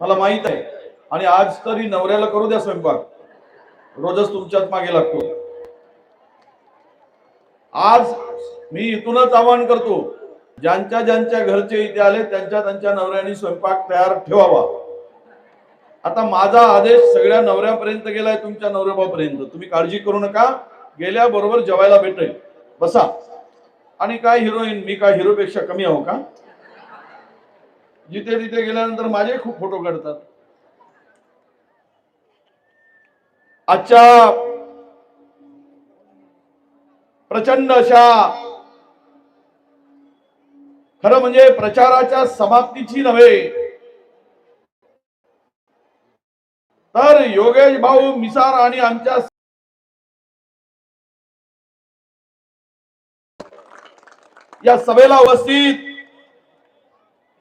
मला माहीत आहे. आणि आज तरी नवऱ्याला करू द्या स्वयंपाक. रोजच तुमच्यात मागे लागतो. आज मी इथूनच आवाहन करतो ज्यांच्या ज्यांच्या घरचे इथे आले त्यांच्या त्यांच्या नवऱ्याने स्वयंपाक तयार ठेवावा. आता माझा आदेश सगळ्या नवऱ्यापर्यंत गेलाय तुमच्या नवऱ्याबापर्यंत तुम्ही काळजी करू नका. गेल्याबरोबर जेवायला भेटेल. बसा. आणि काय हिरोईन? मी काय हिरोपेक्षा कमी आहो का? जिथे तिथे गेल्यानंतर माझे खूप फोटो काढतात. आजच्या प्रचंड अशा खरं म्हणजे प्रचाराच्या समाप्तीची नव्हे. तर योगेश भाऊ मिसार आणि आमच्या या सभेला उपस्थित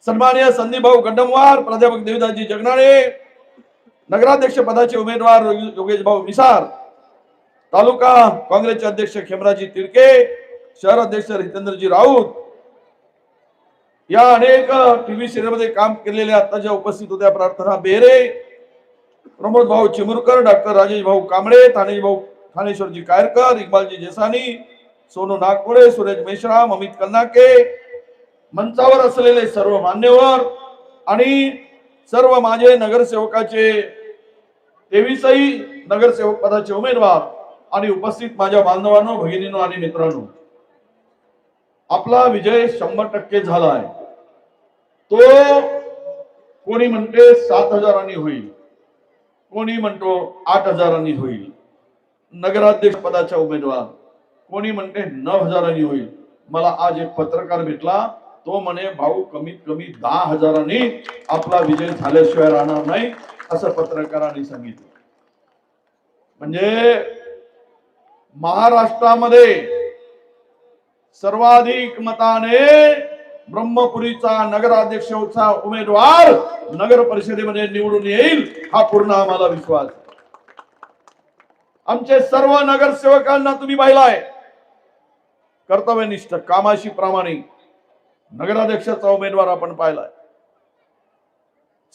सन्मान्य संदीप भाऊ गड्डमवार प्राध्यापक देवदासजी जगनाळे नगराध्यक्ष पदाचे उमेदवार योगेश भाऊ मिसार तालुका काँग्रेसचे अध्यक्ष खेमराजी तिडके शहर अध्यक्ष हितेंद्रजी राऊत. या अनेक टीव्ही सिरियलमध्ये काम केलेल्या आता ज्या उपस्थित होत्या प्रार्थना बेरे प्रमोद भाऊ चिमुरकर डॉक्टर राजेश भाऊ कांबळे ठाणे भाऊ ठाणेश्वरजी कायरकर इक्बालजी जेसानी सोनू नागपुरे सुरेश मेश्राम अमित कन्नाके मंचावर असलेले सर्व मान्यवर आणि सर्व माझे नगरसेवकाचे तेवीसही नगरसेवक पदाचे उमेदवार आणि उपस्थित माझ्या बांधवांनो भगिनीनो आणि मित्रांनो आपला विजय शंभर टक्के झाला आहे तो कोणी म्हणते सात हजारांनी होईल कोणी म्हणतो आठ हजारांनी होईल. नगराध्यक्ष पदाचा उमेदवार कोणी म्हणते नऊ हजारांनी होईल. मला आज एक पत्रकार भेटला तो म्हणे भाऊ कमीत कमी दहा हजारांनी आपला विजय झाल्याशिवाय राहणार नाही असं पत्रकारांनी सांगितलं. म्हणजे महाराष्ट्रामध्ये सर्वाधिक मताने ब्रह्मपुरीचा नगराध्यक्षचा उमेदवार नगर परिषदेमध्ये निवडून येईल हा पूर्ण आम्हाला विश्वास आमचे सर्व नगरसेवकांना तुम्ही पाहिलाय. कर्तव्यनिष्ठ कामाशी प्रामाणिक. नगराध्यक्षाचा उमेदवार आपण पाहिलाय.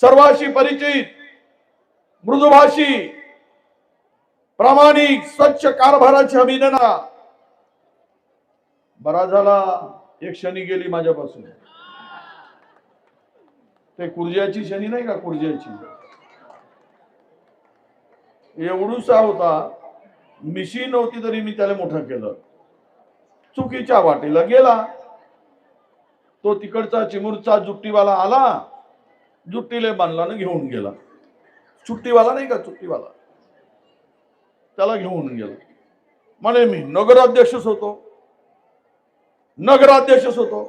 सर्वाशी परिचित मृदुभाषी प्रामाणिक स्वच्छ कारभाराची हमी देणार बरा झाला एक शनी गेली माझ्यापासून. ते कुर्ज्याची शनी नाही का कुर्ज्याची? एवढूसा होता मिशी नव्हती तरी मी त्याला मोठं केलं. चुकीच्या वाटेला गेला. तो तिकडचा चिमूरचा जुट्टीवाला आला जुट्टीले बांधला ना घेऊन गेला. चुट्टीवाला नाही का चुट्टीवाला त्याला घेऊन गेला. म्हणे मी नगराध्यक्षच होतो. नगराध्यक्षच होतो.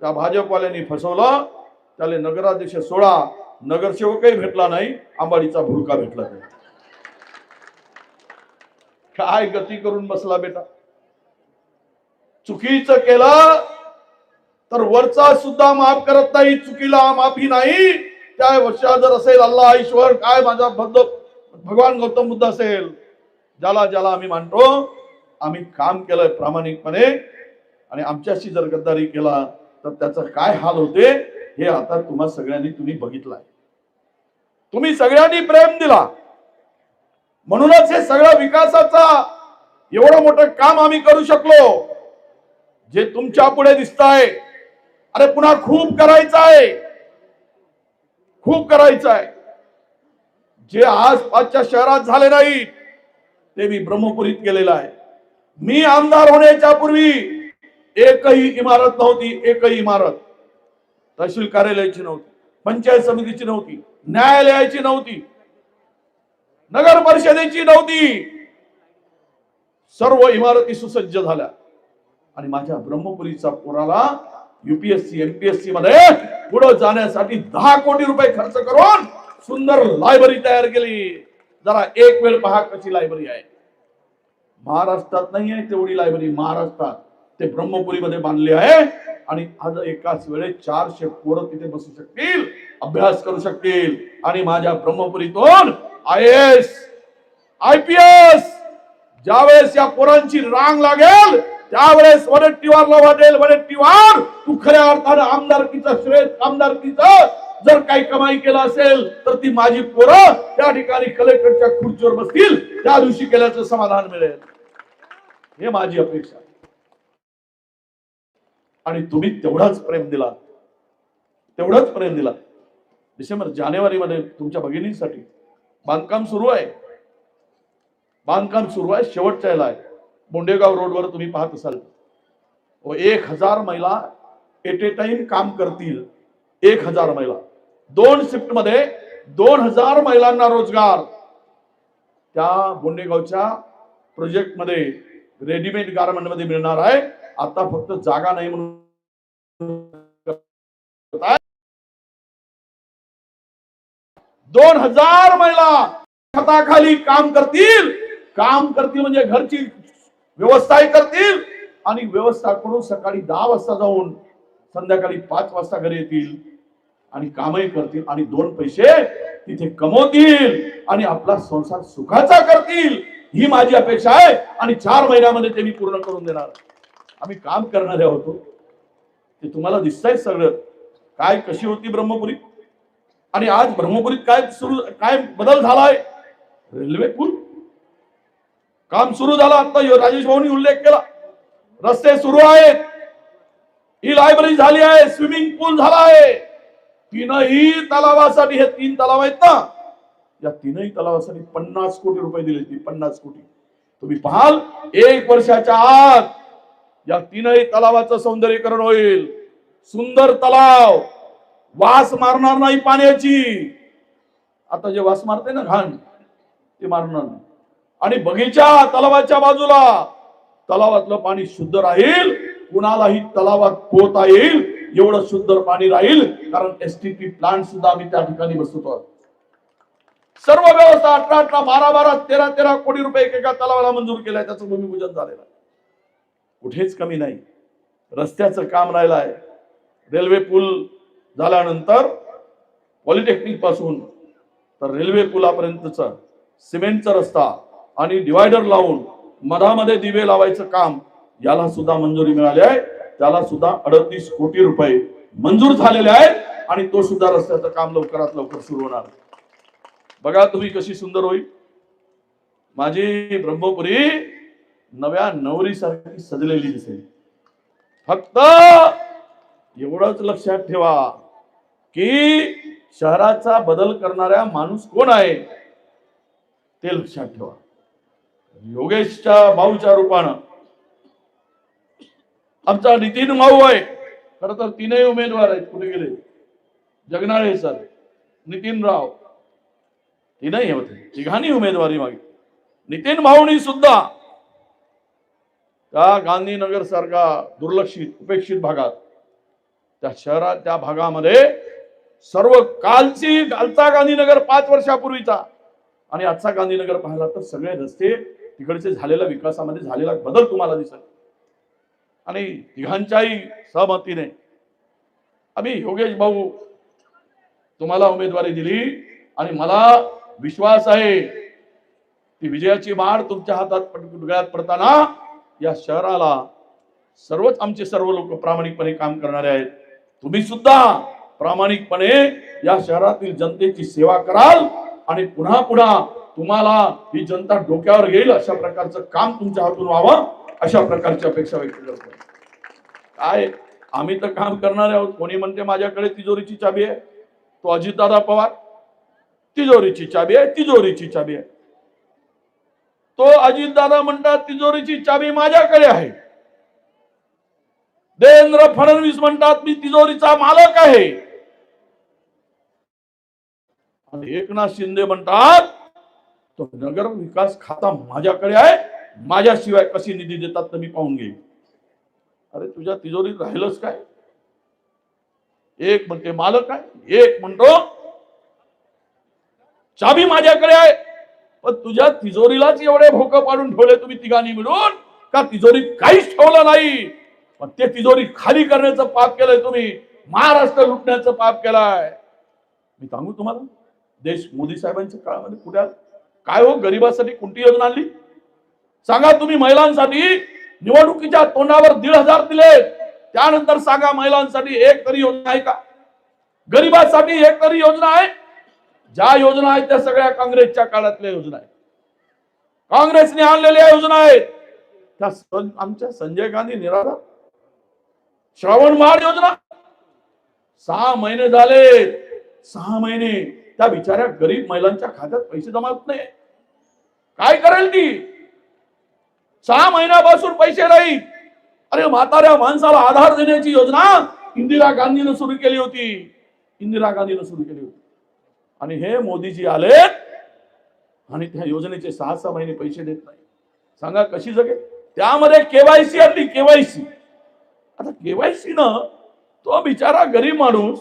त्या भाजपवाल्यांनी फसवलं. त्याला नगराध्यक्ष सोडा. नगरसेवकही भेटला नाही. आंबाडीचा भुलका भेटला नाही. काय गती करून बसला बेटा? चुकीचं केलं तर वरचा सुद्धा माफ करत नाही चुकीला माफी नाही. त्या वर्षा जर असेल अल्लाह ईश्वर काय माझा भक्त भगवान गौतम बुद्ध असेल ज्याला ज्याला आम्ही मानतो आम्ही काम केलंय प्रामाणिकपणे आणि आमच्याशी जर गद्दारी केला तर त्याचा काय हाल होते हे आता तुम्हा सगळ्यांनी तुम्ही बघितलंय. तुम्ही सगळ्यांनी प्रेम दिला. म्हणूनच हे सगळं विकासाचा एवढं मोठं काम आम्ही करू शकलो जे तुमच्यापुढे दिसताय. अरे पुन्हा खूप करायचं आहे खूप करायचं आहे जे आसपासच्या शहरात झाले नाहीत ते मी ब्रह्मपुरीत केलेलं आहे. मी आमदार होण्याच्या पूर्वी एकही इमारत नव्हती एकही इमारत. तहसील कार्यालयाची नव्हती पंचायत समितीची नव्हती न्यायालयाची नव्हती नगर परिषदेची नव्हती. सर्व इमारती सुसज्ज झाल्या. आणि माझ्या ब्रह्मपुरीचा पुराला युपीएससी एमपीएससी मध्ये पुढे जाण्यासाठी दहा कोटी रुपये खर्च करून सुंदर लायब्ररी तयार केली. जरा एक वेळ पहा कशी लायब्ररी आहे. महाराष्ट्रात नाही आहे तेवढी लायब्ररी महाराष्ट्रात. ते ब्रह्मपुरीमध्ये बांधली आहे आणि आज एकाच वेळेस चारशे पोरं तिथे बसू शकतील अभ्यास करू शकतील. आणि माझ्या ब्रह्मपुरीतून I S I P S ज्यावेळेस या पोरांची रांग लागेल त्यावेळेस वडेट्टीवारला वाटेल वडट्टीवार तू खऱ्या अर्थानं आमदारकीचं श्रेय आमदारकीचं जर काही कमाई केलं असेल तर ती माझी पोरं त्या ठिकाणी कलेक्टरच्या खुर्चीवर बसतील. त्या दिवशी केल्याचं समाधान मिळेल. हे माझी अपेक्षा. आहे. आणि तुम्ही तेवढाच प्रेम दिला तेवढाच प्रेम दिला डिसेंबर जानेवारी मध्ये तुमच्या भगिनींसाठी बांधकाम सुरू आहे. बांधकाम सुरू आहे शेवटच्या याला आहे. बोंडेगाव रोडवर तुम्ही पाहत असाल. व एक हजार महिला एट ए टाइम काम करतील. एक हजार महिला. दोन शिफ्टमध्ये दोन हजार महिलांना रोजगार. त्या बोंडेगावच्या प्रोजेक्टमध्ये रेडीमेड गारमेंटमध्ये मिळणार आहे. आता फक्त जागा नाही म्हणून दोन हजार महिला खताखाली काम करतील. काम करतील म्हणजे घरची व्यवस्थाही करतील आणि व्यवस्था करून सकाळी दहा वाजता जाऊन संध्याकाळी पाच वाजता घरी येतील आणि कामही करतील आणि दोन पैसे तिथे कमवतील आणि आपला संसार सुखाचा करतील. ही माझी अपेक्षा आहे आणि चार महिन्यामध्ये ते मी पूर्ण करून देणार. आम्ही काम करणारे होतो ते तुम्हाला दिसतंय सगळं. काय कशी होती ब्रह्मपुरी? आणि आज ब्रह्मपुरीत काय सुरू काय बदल झालाय? रेल्वे पूल? काम सुरू झालं. आता राजेश भाऊनी उल्लेख केला. रस्ते सुरू आहेत. ही लायब्ररी झाली आहे. स्विमिंग पूल झाला आहे. तीनही तलावासाठी हे तीन तलाव आहेत ना? या तीनही तलावासाठी पन्नास कोटी रुपये दिले ती पन्नास कोटी. तुम्ही पाहाल एक वर्षाच्या आत या तीनही तलावाचं सौंदर्यीकरण होईल. सुंदर तलाव. वास मारणार नाही पाण्याची. आता जे वास मारते ना घाण ते मारणार नाही. आणि बगीचा तलावाच्या बाजूला. तलावातलं पाणी शुद्ध राहील. कुणालाही तलावात पोहता येईल. एवढं शुद्ध पाणी राहील. कारण एसटीपी प्लांट सुद्धा आम्ही त्या ठिकाणी बसवतो. सर्व व्यवस्था अठरा अठरा बारा बारा तेरा तेरा कोटी रुपये एकेका तलावाला मंजूर केलाय. त्याचं भूमिपूजन झालेलं आहे. कुठेच कमी नाही. रस्त्याचं काम राहिलं आहे रेल्वे पूल झाल्यानंतर पॉलिटेक्निकपासून तर रेल्वे पुलापर्यंतचा सिमेंटचा रस्ता आणि डिवायडर लावून मधामध्ये दिवे लावायचं काम याला सुद्धा मंजुरी मिळाली आहे. त्याला सुद्धा अडतीस कोटी रुपये मंजूर झालेले आहेत आणि तो सुद्धा रस्त्याचं काम लवकरात लवकर सुरू होणार. बघा तुम्ही कशी सुंदर होईल. माझी ब्रह्मपुरी नव्या नवरीसारखी सजलेली दिसेल. फक्त एवढंच लक्षात ठेवा की शहराचा बदल करणाऱ्या माणूस कोण आहे ते लक्षात ठेवा. योगेशच्या भाऊच्या रूपानं. आमचा नितीन भाऊ आहे. खर तर तीनही उमेदवार आहेत कुठे गेले? जगनाळे सर नितीन राव तीनही होते तिघांनी उमेदवारी मागितली. नितीन भाऊनी सुद्धा त्या गांधीनगर सारखा दुर्लक्षित उपेक्षित भागात त्या शहरात त्या भागामध्ये सर्व कालची कालचा गांधीनगर पाच वर्षापूर्वीचा. आणि आजचा गांधीनगर पाहिला तर सगळे रस्ते तिकडचे झालेल्या विकासामध्ये झालेला बदल तुम्हाला दिसेल. आणि तिघांच्याही सहमतीने आम्ही योगेश भाऊ तुम्हाला उमेदवारी दिली आणि मला विश्वास आहे ती विजयाची माळ तुमच्या हातात गळ्यात पडताना या शहराला सर्वच आमचे सर्व लोक प्रामाणिकपणे काम करणारे आहेत. तुम्ही सुद्धा प्रामाणिकपणे या शहरातील जनतेची सेवा कराल आणि पुन्हा पुन्हा तुम्हाला ही जनता डोक्यावर घेईल अशा प्रकारचं काम तुमच्या हातून व्हावं अशा प्रकारची अपेक्षा व्यक्त करतो. काय? आम्ही तर काम करणार आहोत. कोणी म्हणते माझ्याकडे तिजोरीची चाबी आहे? तो अजितदादा पवार. तिजोरीची चाबी आहे तिजोरीची चाबी आहे. तो अजितदादा म्हणतात तिजोरीची चाबी माझ्याकडे आहे. देवेंद्र फडणवीस म्हणतात मी तिजोरीचा मालक आहे. आणि एकनाथ शिंदे म्हणतात तो नगर विकास खाता माझ्याकडे आहे माझ्याशिवाय कशी निधी देतात तर मी पाहून घेईन. अरे तुझ्या तिजोरीत राहिलंच काय? एक म्हणते मालक आहे एक म्हणतो चाबी माझ्याकडे आहे. पण तुझ्या तिजोरीलाच एवढे भोक पाडून ठेवले तुम्ही तिघांनी मिळून का तिजोरीत काहीच ठेवलं नाही? पण ते तिजोरी खाली करण्याचं पाप केलंय तुम्ही महाराष्ट्र लुटण्याचं पाप केलाय. मी सांगू तुम्हाला देश मोदी साहेबांच्या काळामध्ये कुठे आला? काय हो गरिबासाठी कोणती योजना आणली? सांगा तुम्ही महिलांसाठी निवडणुकीच्या तोंडावर दीड हजार दिले. त्यानंतर सांगा महिलांसाठी एक तरी योजना आहे का? गरिबांसाठी एक तरी योजना आहे. ज्या योजना आहेत त्या सगळ्या काँग्रेसच्या काळातल्या योजना आहेत. काँग्रेसने आणलेल्या योजना आहेत. त्या आमच्या संजय गांधी निराधार श्रावण महाड योजना. सहा महिने झाले सहा महिने. त्या बिचाऱ्या गरीब महिलांच्या खात्यात पैसे जमा होत नाही. काय करेल ती? सहा महिन्यापासून पैसे नाही अरे म्हाताऱ्या माणसाला आधार देण्याची योजना इंदिरा गांधीनं सुरू केली होती. इंदिरा गांधीनं सुरू केली होती. आणि हे मोदीजी आले आणि त्या योजनेचे सहा सहा महिने पैसे देत नाही सांगा कशी जगेल? त्यामध्ये केवायसी आणली केवायसी. आता केवायसी न तो बिचारा गरीब माणूस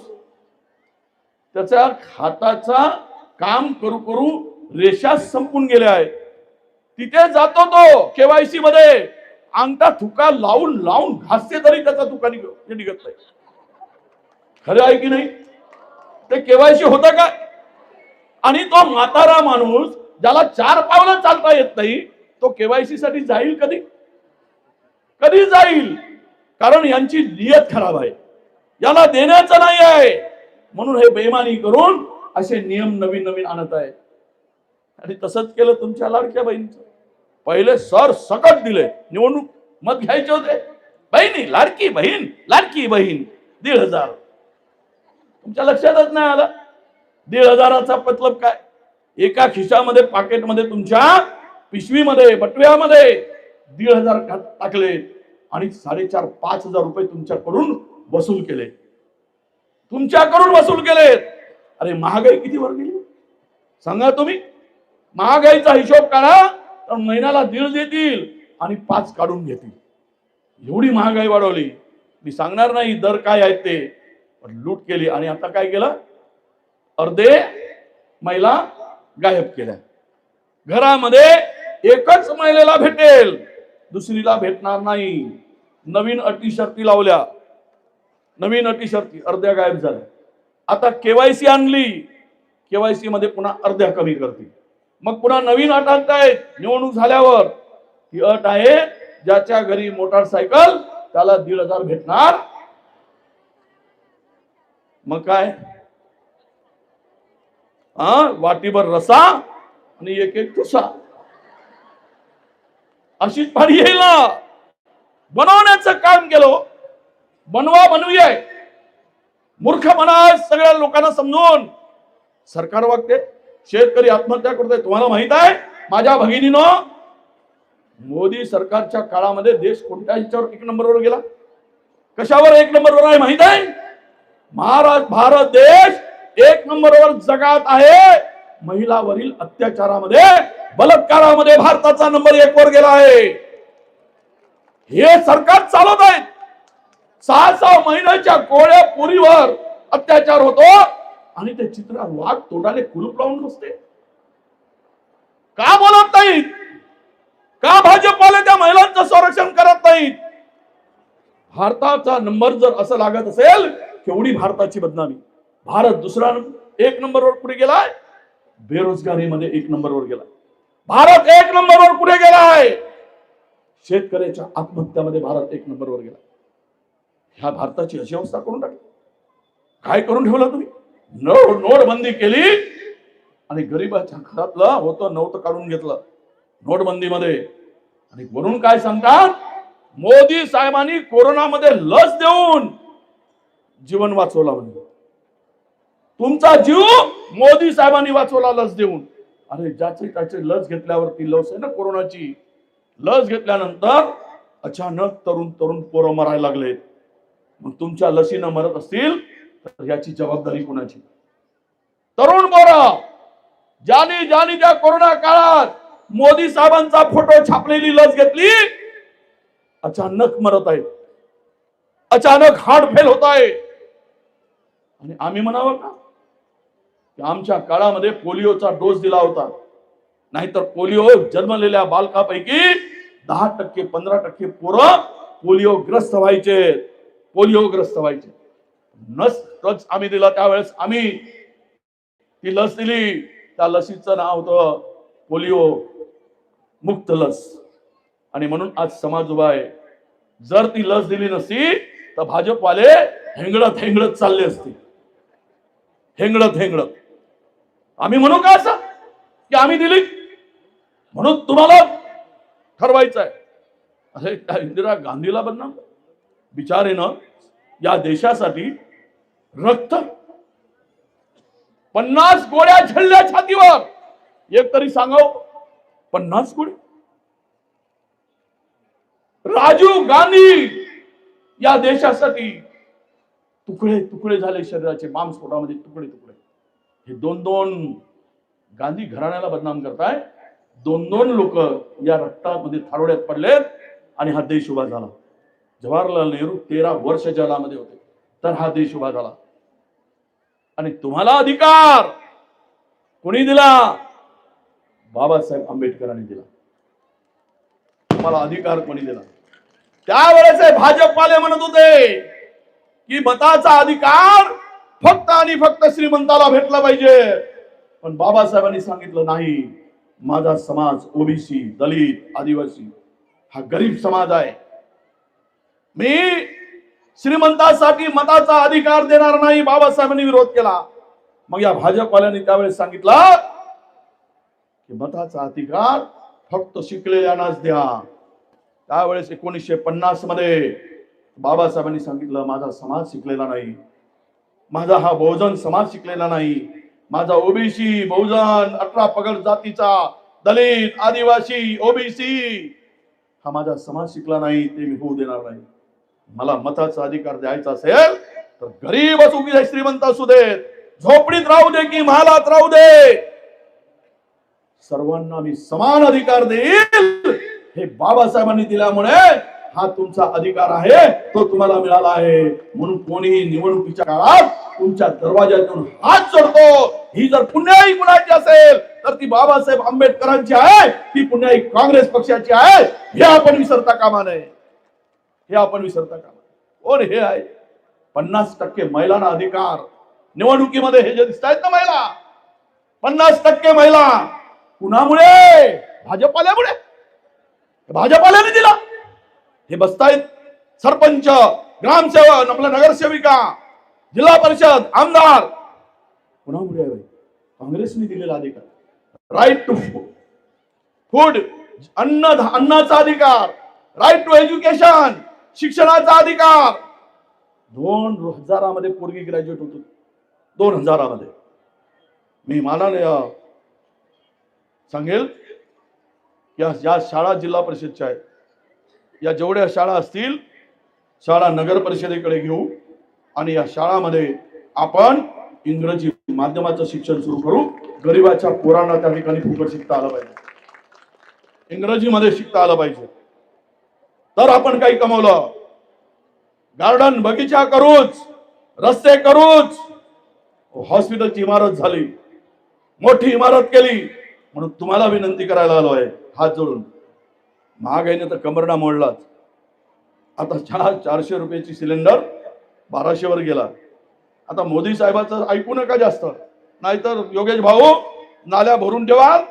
त्याचा हाताचा काम करू करू रेषा संपून गेल्या आहेत. तिथे जातो तो केवायसी मध्ये. अंगठा थुका लावून लावून घासते तरी त्याचा तुका निघ- निघत नाही. खरं आहे की नाही? ते केवायसी होतं का? आणि तो म्हातारा माणूस ज्याला चार पावलं चालता येत नाही तो केवायसी साठी जाईल कधी? कधी जाईल? कारण यांची नियत खराब आहे. याला देण्याचं नाही आहे. म्हणून हे बेमानी करून असे नियम नवीन नवीन आणत आहे. आणि तसंच केलं तुमच्या लाडक्या बहिणीचं. पहिले सर सकट दिले. निवडणूक मत घ्यायचे होते. बहिणी लाडकी बहीण लाडकी बहीण दीड हजार. तुमच्या लक्षातच नाही आलं? दीड हजाराचा मतलब काय? एका खिशामध्ये पाकेटमध्ये तुमच्या पिशवीमध्ये बटव्यामध्ये दीड हजार टाकले आणि साडेचार पाच हजार रुपये तुमच्याकडून वसूल केले. तुमच्याकडून वसूल केले अरे महागाई किती वर गेली? सांगा तुम्ही. महागाईचा हिशोब काढा तर महिन्याला दीड देतील आणि पाच काढून घेतील. एवढी महागाई वाढवली. मी सांगणार नाही दर काय आहेत ते. पण लूट केली आणि आता काय केलं? अर्धे महिला गायब केल्या. घरामध्ये एकच महिलेला भेटेल. दुसरीला भेटणार नाही. नवीन अटी शर्ती लावल्या. नवीन अटी शर्ती अर्ध्या गायब झाल्या. आता केवायसी आणली. केवायसी मध्ये पुन्हा अर्ध्या कमी करतील. मग पुन्हा नवीन अट आणतायत. निवडणूक झाल्यावर ही अट आहे ज्याच्या घरी मोटारसायकल त्याला दीड हजार भेटणार. मग काय? हा वाटीभर रसा आणि एक एक ठुसा. अशीच पाणी येईल बनवण्याचं काम केलं. बनवा बनवी आहे मूर्ख म्हणा सगळ्या लोकांना समजून. सरकार वागते शेतकरी आत्महत्या करतोय तुम्हाला माहीत आहे? माझ्या भगिनीनं मोदी सरकारच्या काळामध्ये देश कोणत्या ह्याच्यावर एक नंबरवर गेला? कशावर एक नंबरवर आहे माहीत आहे? महाराष्ट्र भारत देश एक नंबरवर जगात आहे. महिलावरील अत्याचारामध्ये बलात्कारामध्ये भारताचा नंबर एक वर गेला आहे. हे सरकार चालवत आहेत सहा सहा महिन्याच्या गोळ्या पुरीवर अत्याचार होतो आणि ते चित्र वाघ तोंडाने कुलूप लावून बसते का बोलत नाहीत? का भाजपवाले त्या महिलांचं संरक्षण करत नाहीत? भारताचा नंबर जर असं लागत असेल केवढी भारताची बदनामी? भारत दुसरा एक नंबरवर पुढे गेलाय बेरोजगारीमध्ये एक नंबरवर गेला भारत एक नंबरवर पुढे गेलाय. शेतकऱ्याच्या आत्महत्यामध्ये भारत एक नंबरवर गेला ह्या भारताची अशी अवस्था करून टाकली. काय करून ठेवलं तुम्ही? नोट नोटबंदी केली आणि गरीबाच्या घरातलं होतं नव्हतं काढून घेतलं. नोटबंदीमध्ये. आणि वरून काय सांगतात? मोदी साहेबांनी कोरोनामध्ये लस देऊन जीवन वाचवला म्हणजे तुमचा जीव मोदी साहेबांनी वाचवला लस देऊन. अरे ज्याचे त्याचे लस घेतल्यावरती लस आहे ना कोरोनाची? लस घेतल्यानंतर अचानक तरुण तरुण पोरं मरायला लागले मग तुमच्या लसीनं मरत असतील तर याची जबाबदारी कोणाची? तरुण पोरं ज्याने ज्याने त्या कोरोना काळात मोदी साहेबांचा फोटो छापलेली लस घेतली अचानक मरत आहे अचानक हार्ट फेल होत आहे. आणि आम्ही म्हणावं का? आमच्या काळामध्ये पोलिओचा डोस दिला होता. नाहीतर पोलिओ जन्मलेल्या बालकापैकी दहा टक्के पंधरा टक्के पोरं पोलिओग्रस्त व्हायचे. पोलिओग्रस्त व्हायचे. नस लस आम्ही दिला त्यावेळेस आम्ही. ती लस दिली. त्या लसीचं नाव होतं पोलिओ मुक्त लस. आणि म्हणून आज समाज उभा आहे. जर ती लस दिली नसती तर भाजपवाले हेंगडत हेंगडत चालले असते. हेंगडत हेंगडत. आम्ही म्हणू का असं? की आम्ही दिली. म्हणून तुम्हाला ठरवायचं आहे. अरे त्या इंदिरा गांधीला बदनाम? बिचारेनं या देशासाठी रक्त. पन्नास गोळ्या झेलल्या छातीवर एक तरी सांगाव? पन्नास गोळी राजीव गांधी या देशासाठी तुकडे तुकडे झाले शरीराचे मांसपोटामध्ये तुकडे तुकडे. हे दोन दोन गांधी घराण्याला बदनाम करताय. दोन दोन लोक या रक्तामध्ये थारोड्यात पडलेत आणि हा देश उभा झाला. जवाहरलाल नेहरू तेरा वर्ष जलामध्ये होते. तर हा देश उभा झाला. आणि तुम्हाला अधिकार कोणी दिला? बाबासाहेब आंबेडकरांनी दिला. तुम्हाला अधिकार कोणी दिला? त्यावेळेस हे भाजपवाले म्हणत होते की मताचा अधिकार फक्त आणि फक्त श्रीमंताला भेटला पाहिजे. पण बाबासाहेबांनी सांगितलं नाही. माझा समाज ओबीसी दलित आदिवासी हा गरीब समाज आहे. मी श्रीमंतासाठी मताचा अधिकार देणार नाही बाबासाहेबांनी विरोध केला. मग या भाजपवाल्यांनी त्यावेळेस सांगितलं की मताचा अधिकार फक्त शिकलेल्यांनाच द्या. त्यावेळेस एकोणीसशे पन्नासमध्ये बाबासाहेबांनी सांगितलं माझा समाज शिकलेला नाही. माझा हा बहुजन समाज शिकलेला नाही. माझा ओबीसी बहुजन अठरा पगड जातीचा दलित आदिवासी ओबीसी हा माझा समाज शिकला नाही ते मी होऊ देणार नाही. मला मताचा अधिकार द्यायचा असेल तर गरीब असू दे श्रीमंत असू देत. झोपडीत राहू दे की महालात राहू दे. सर्वांना मी समान अधिकार देईल. हे बाबासाहेबांनी दिल्यामुळे हा तुमचा अधिकार आहे तो तुम्हाला मिळाला आहे. म्हणून कोणीही निवडणुकीच्या काळात तुमच्या दरवाज्यातून हात जोडतो. ही जर पुण्याही कुणाची असेल तर ती बाबासाहेब आंबेडकरांची आहे ती पुण्याही काँग्रेस पक्षाची आहे हे आपण विसरता कामा नये. हे आपण विसरता का कोण हे आहे? पन्नास टक्के महिलांना अधिकार. निवडणुकीमध्ये हे जे दिसत आहेत ना महिला पन्नास टक्के महिला. कुणामुळे? भाजपाल्यामुळे. भाजपाल्याने दिला. हे बसतायत सरपंच ग्रामसेवक आपल्या नगरसेविका जिल्हा परिषद आमदार. कुणामुळे आहे? काँग्रेसने दिलेला अधिकार. राईट टू फूड अन्न अन्नाचा अधिकार. राईट टू एज्युकेशन शिक्षणाचा अधिकार. दोन हजारामध्ये पूर्वी ग्रॅज्युएट होतो. दोन हजारामध्ये. मी मला सांगेल या ज्या शाळा जिल्हा परिषदच्या आहेत. या जेवढ्या शाळा असतील शाळा नगर परिषदेकडे घेऊ आणि या शाळामध्ये आपण इंग्रजी माध्यमाचं शिक्षण सुरू करू. गरिबाच्या पोरांना त्या ठिकाणी फुकट शिकता आलं पाहिजे. इंग्रजीमध्ये शिकता आलं पाहिजे. तर आपण काही कमवलं? गार्डन बगीचा करूच रस्ते करूच. हॉस्पिटलची इमारत झाली. मोठी इमारत केली. म्हणून तुम्हाला विनंती करायला आलो आहे हात जोडून. महागाईने तर कमरडा मोडलाच आता चार चारशे रुपयाची सिलेंडर बाराशेवर गेला. आता मोदी साहेबाचं ऐकू नका जास्त. नाहीतर योगेश भाऊ नाल्या भरून ठेवाल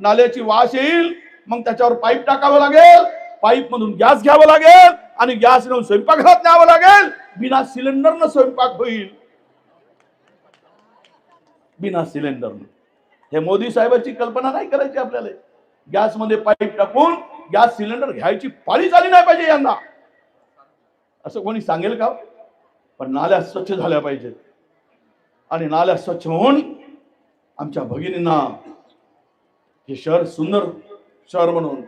नाल्याची वास येईल. मग त्याच्यावर पाईप टाकावं लागेल. पाईप मधून गॅस घ्यावा लागेल आणि गॅस घेऊन स्वयंपाकघरात न्यावं लागेल. बिना सिलेंडरनं स्वयंपाक होईल. बिना सिलेंडरनं. हे मोदी साहेबाची कल्पना नाही करायची आपल्याला. गॅसमध्ये पाईप टाकून गॅस सिलेंडर घ्यायची पाळी झाली नाही पाहिजे यांना. असं कोणी सांगेल का? पण नाल्या स्वच्छ झाल्या पाहिजेत. आणि नाल्या स्वच्छ होऊन आमच्या भगिनींना हे शहर सुंदर शहर म्हणून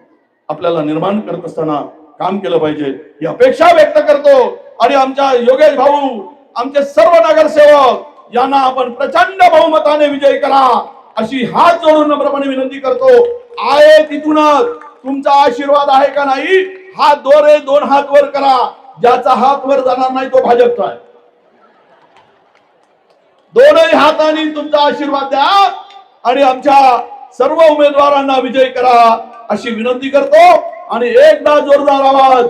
आपल्याला निर्माण करत असताना काम केलं पाहिजे ही अपेक्षा व्यक्त करतो. आणि आमच्या योगेश भाऊ आमचे सर्व नगरसेवक यांना आपण प्रचंड बहुमताने विजय करा अशी हात जोडून नम्रपणे विनंती करतो. आहे तिथूनच. तुमचा आशीर्वाद आहे का नाही हात दोरे दोन हात वर करा. ज्याचा हात वर जाणार नाही तो भाजपचा आहे. दोनही हाताने तुमचा आशीर्वाद द्या आणि आमच्या सर्व उमेदवारांना विजय करा. अशी विनंती करतो आणि एकदा जोरदार आवाज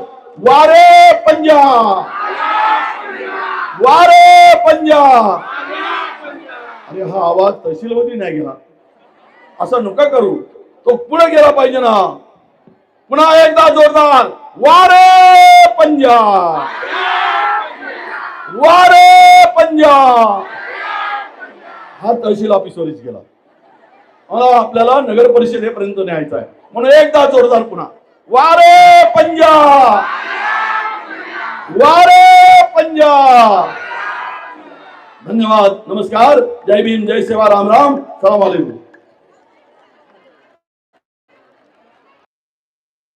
वारे पंजाब वारे पंजाब अरे हा आवाज तहसीलमध्ये नाही गेला. असं नका करू. तो पुढे गेला पाहिजे ना. पुन्हा एकदा जोरदार वारे पंजाब वारे पंजाब हा तहसील ऑफिसवरच गेला. मला आपल्याला नगर परिषदेपर्यंत न्यायचा आहे. म्हणून एकदा जोरदार पुन्हा. वारे पंजाब. वारे पंजाब. धन्यवाद. नमस्कार. जय भीम जय सेवा राम राम. सलाम वालेकुम